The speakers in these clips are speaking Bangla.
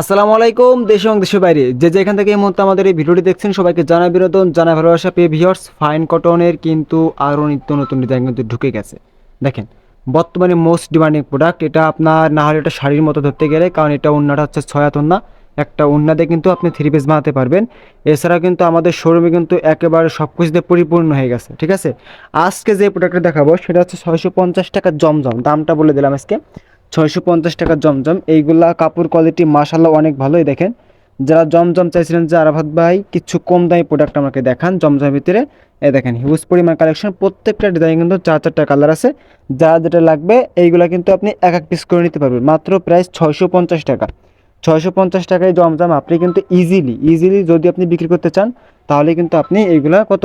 আসসালামু আলাইকুম, দেশ এবং দেশের বাইরে। যে যেখান থেকে এই মুহূর্তে আমাদের এই ভিডিওটি দেখছেন, সবাইকে জানা বিনোদন জানা ভালোবাসা। পে ভিওর্স ফাইন কটনের কিন্তু আরও নিত্য নতুন ডিজাইন কিন্তু ঢুকে গেছে। দেখেন, বর্তমানে মোস্ট ডিমান্ডিং প্রোডাক্ট এটা আপনার না হলে এটা শাড়ির মতো ধরতে গেলে, কারণ এটা ওন্নাটা হচ্ছে ছয়াত ওন্না। একটা ওন্নাতে কিন্তু আপনি থ্রি পিস বানাতে পারবেন। এছাড়া কিন্তু আমাদের শোরুমে কিন্তু একেবারে সব কিছুতে পরিপূর্ণ হয়ে গেছে, ঠিক আছে? আজকে যে প্রোডাক্টটা দেখাবো, সেটা হচ্ছে ছয়শো পঞ্চাশ টাকা জমজম। দামটা বলে দিলাম আজকে। ছয়শো পঞ্চাশ টাকা জমজম। এইগুলা কাপড় কোয়ালিটি মাসাল্লাহ অনেক ভালোই দেখেন। যারা জমজম চাইছিলেন, যে আরাফাত ভাই, কিছু কম দামি প্রোডাক্ট আমাকে দেখান জমজমের ভিতরে। এই দেখেন হিউজ পরিমাণ কালেকশন প্রত্যেকটা ডিজাইন কিন্তু চার চারটা কালার আছে। যা যেটা লাগবে, এইগুলা কিন্তু আপনি এক এক পিস করে নিতে পারবেন। মাত্র প্রাইস ছয়শো পঞ্চাশ টাকা। ছয়শো পঞ্চাশ টাকায় জমজম আপনি কিন্তু ইজিলি ইজিলি যদি আপনি বিক্রি করতে চান, তাহলে কিন্তু আপনি এইগুলা কত?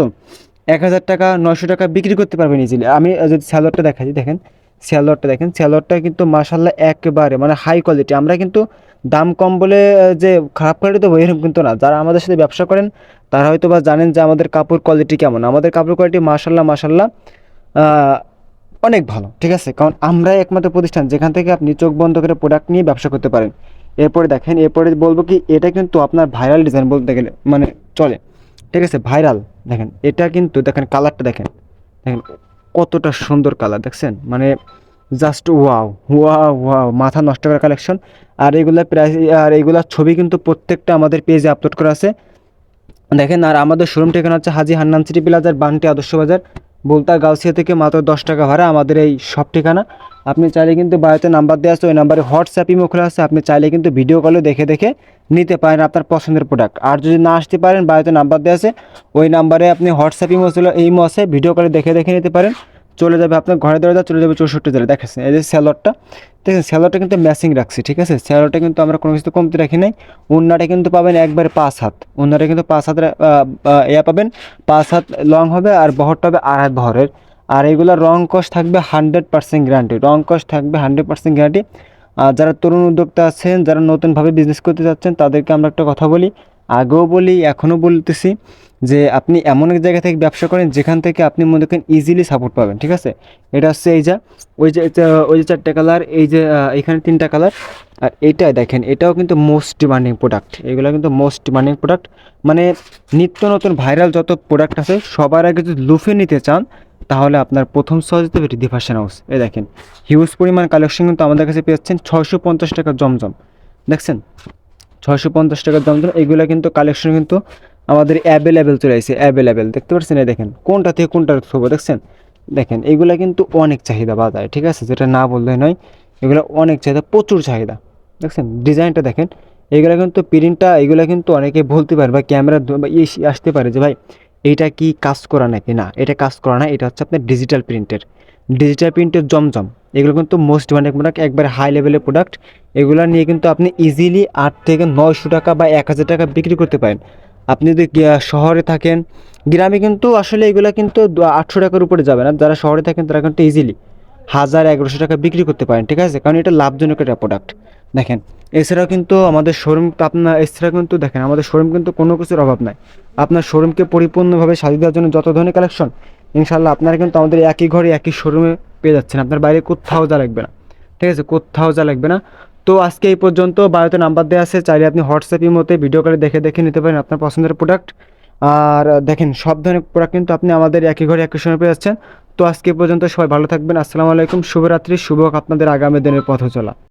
এক হাজার টাকা, নয়শো টাকা বিক্রি করতে পারবেন ইজিলি আমি যদি স্যালোয়ারটা দেখাচ্ছি দেখেন। স্যালোয়ারটা দেখেন স্যালোয়ারটা কিন্তু মাসাল্লাহ একেবারে মানে হাই কোয়ালিটি আমরা কিন্তু দাম কম বলে যে খারাপ কোয়ালিটি দেবো, এরকম কিন্তু না। যারা আমাদের সাথে ব্যবসা করেন, তারা হয়তো বা জানেন যে আমাদের কাপড় কোয়ালিটি কেমন। আমাদের কাপড় কোয়ালিটি মাসাল্লাহ মাসাল্লাহ অনেক ভালো, ঠিক আছে? কারণ আমরাই একমাত্র প্রতিষ্ঠান, যেখান থেকে আপনি চোখ বন্ধ করে প্রোডাক্ট নিয়ে ব্যবসা করতে পারেন। এরপরে দেখেন, এরপরে বলব কি, এটা কিন্তু আপনার ভাইরাল ডিজাইন বলতে গেলে মানে চলে, ঠিক আছে? ভাইরাল দেখেন, এটা কিন্তু দেখেন কালারটা দেখেন দেখেন কতটা সুন্দর কালার দেখছেন? মানে জাস্ট ওয়াও ওয়াও ওয়াও মাথা নষ্ট করা কালেকশন আর এগুলা প্রাইস আর এগুলার ছবি কিন্তু প্রত্যেকটা আমাদের পেজে আপলোড করা আছে। দেখেন, আর আমাদের শোরুম ঠিকানা হচ্ছে হাজি হান্নান সিটি প্লাজার বান্টি আদর্শ বাজার। বলতা গাউসিয়া থেকে মাত্র দশ টাকা ভাড়া আমাদের এই সব ঠিকানা। আপনি চাইলে কিন্তু বাড়িতে নাম্বার দেওয়া আছে, ওই নাম্বারে হোয়াটসঅ্যাপ ইমো খোলা আছে, আপনি চাইলে কিন্তু ভিডিও কলে দেখে দেখে নিতে পারেন আপনার পছন্দের প্রোডাক্ট আর যদি না আসতে পারেন বাড়িতে নাম্বার দেওয়া আছে, ওই নাম্বারে আপনি হোয়াটসঅ্যাপ ইমো ছিল ইমো আছে, ভিডিও কলে দেখে দেখে নিতে পারেন। চলে যাবে আপনার ঘরে দরজা চলে যাবে চৌষট্টি জেলা দেখেছেন এই যে স্যালোয়ারটা দেখেন স্যালোয়ারটা কিন্তু ম্যাচিং রাখছি ঠিক আছে? স্যালোয়ারটা কিন্তু আমরা কোনো কিছু কমতি রাখি নাই। উন্নাটা কিন্তু পাবেন একবারে পাঁচ হাত। উন্নাটা কিন্তু পাঁচ আহ, ইয়া পাবেন। পাঁচ হাত লং হবে আর বহরটা হবে আড়াই হাত বহরের। আর এগুলো রং কস থাকবে হান্ড্রেড পার্সেন্ট গ্যারান্টি। রং কস থাকবে হান্ড্রেড পার্সেন্ট গ্যারান্টি। আর যারা তরুণ উদ্যোক্তা আছেন যারা নতুনভাবে বিজনেস করতে যাচ্ছেন তাদেরকে আমরা একটা কথা বলি আগেও বলি, এখনও বলতেছি যে আপনি এমন এক জায়গা থেকে ব্যবসা করেন যেখান থেকে আপনি মনে করেন ইজিলি সাপোর্ট পাবেন, ঠিক আছে? এটা হচ্ছে এই যা, ওই যে ওই যে চারটে কালার এই যে এখানে তিনটা কালার আর এইটাই দেখেন, এটাও কিন্তু মোস্ট ডিমান্ডিং প্রোডাক্ট এগুলো কিন্তু মোস্ট ডিমান্ডিং প্রোডাক্ট মানে নিত্য নতুন ভাইরাল যত প্রোডাক্ট আছে, সবার আগে যদি লুফে নিতে চান, তাহলে আপনার প্রথম সহজ রিদি ফ্যাশন হাউস এই দেখেন। হিউজ পরিমাণ কালেকশন কিন্তু আমাদের কাছে পেয়েছেন ছয়শো পঞ্চাশ টাকা জমজম, দেখছেন? ছয়শো পঞ্চাশ টাকার দাম ছিল এগুলো কিন্তু কালেকশন কিন্তু আমাদের অ্যাভেলেবেল চলে আসছে অ্যাভেলেবেল দেখতে পাচ্ছেন এই দেখেন, কোনটা থেকে কোনটা থবো দেখছেন? দেখেন, এগুলো কিন্তু অনেক চাহিদা বাজারে, ঠিক আছে? যেটা না বললে নয়, এগুলো অনেক চাহিদা, প্রচুর চাহিদা, দেখছেন? ডিজাইনটা দেখেন, এগুলো কিন্তু প্রিন্টটা এগুলো কিন্তু অনেকে বলতে পারে বা ক্যামেরা আসতে পারে যে, ভাই এইটা কি কাজ করা নাকি না? এটা কাজ করা না, এটা হচ্ছে আপনার ডিজিটাল প্রিন্টের ডিজিটাল প্রিন্টের জমজম। এগুলো কিন্তু মোস্ট ডিমান্ডেড প্রোডাক্ট একবারে হাই লেভেলের প্রোডাক্ট এগুলো নিয়ে কিন্তু আপনি ইজিলি আট থেকে নয়শো টাকা বা এক হাজার টাকা বিক্রি করতে পারেন। আপনি যদি শহরে থাকেন, গ্রামে কিন্তু আসলে এগুলো কিন্তু আটশো টাকার উপরে যাবে না। যারা শহরে থাকেন তারা কিন্তু ইজিলি হাজার এগারোশো টাকা বিক্রি করতে পারেন, ঠিক আছে? কারণ এটা লাভজনক একটা প্রোডাক্ট দেখেন, এছাড়াও কিন্তু আমাদের শোরুম আপনার এছাড়া কিন্তু দেখেন, আমাদের শোরুম কিন্তু কোনো কিছুর অভাব নাই। আপনার শোরুমকে পরিপূর্ণভাবে সাজিয়ে দেওয়ার জন্য যত ধরনের কালেকশন ইনশাল্লাহ আপনারা কিন্তু আমাদের একই ঘরে, একই শোরুমে পেয়ে যাচ্ছেন। আপনার বাইরে কোথাও যা লাগবে না, ঠিক আছে? কোথাও যা লাগবে না। তো আজকে এই পর্যন্ত বাড়িতে নাম্বার দেওয়া আছে, চাইলে আপনি হোয়াটসঅ্যাপের মধ্যে ভিডিও করে দেখে দেখে নিতে পারেন আপনার পছন্দের প্রোডাক্ট আর দেখেন সব ধরনের প্রোডাক্ট কিন্তু আপনি আমাদের একই ঘরে একই সময় পেয়ে যাচ্ছেন। তো আজকে পর্যন্ত সবাই ভালো থাকবেন। আসসালামু আলাইকুম। শুভরাত্রি। শুভ আপনাদের আগামী দিনের পথ চলা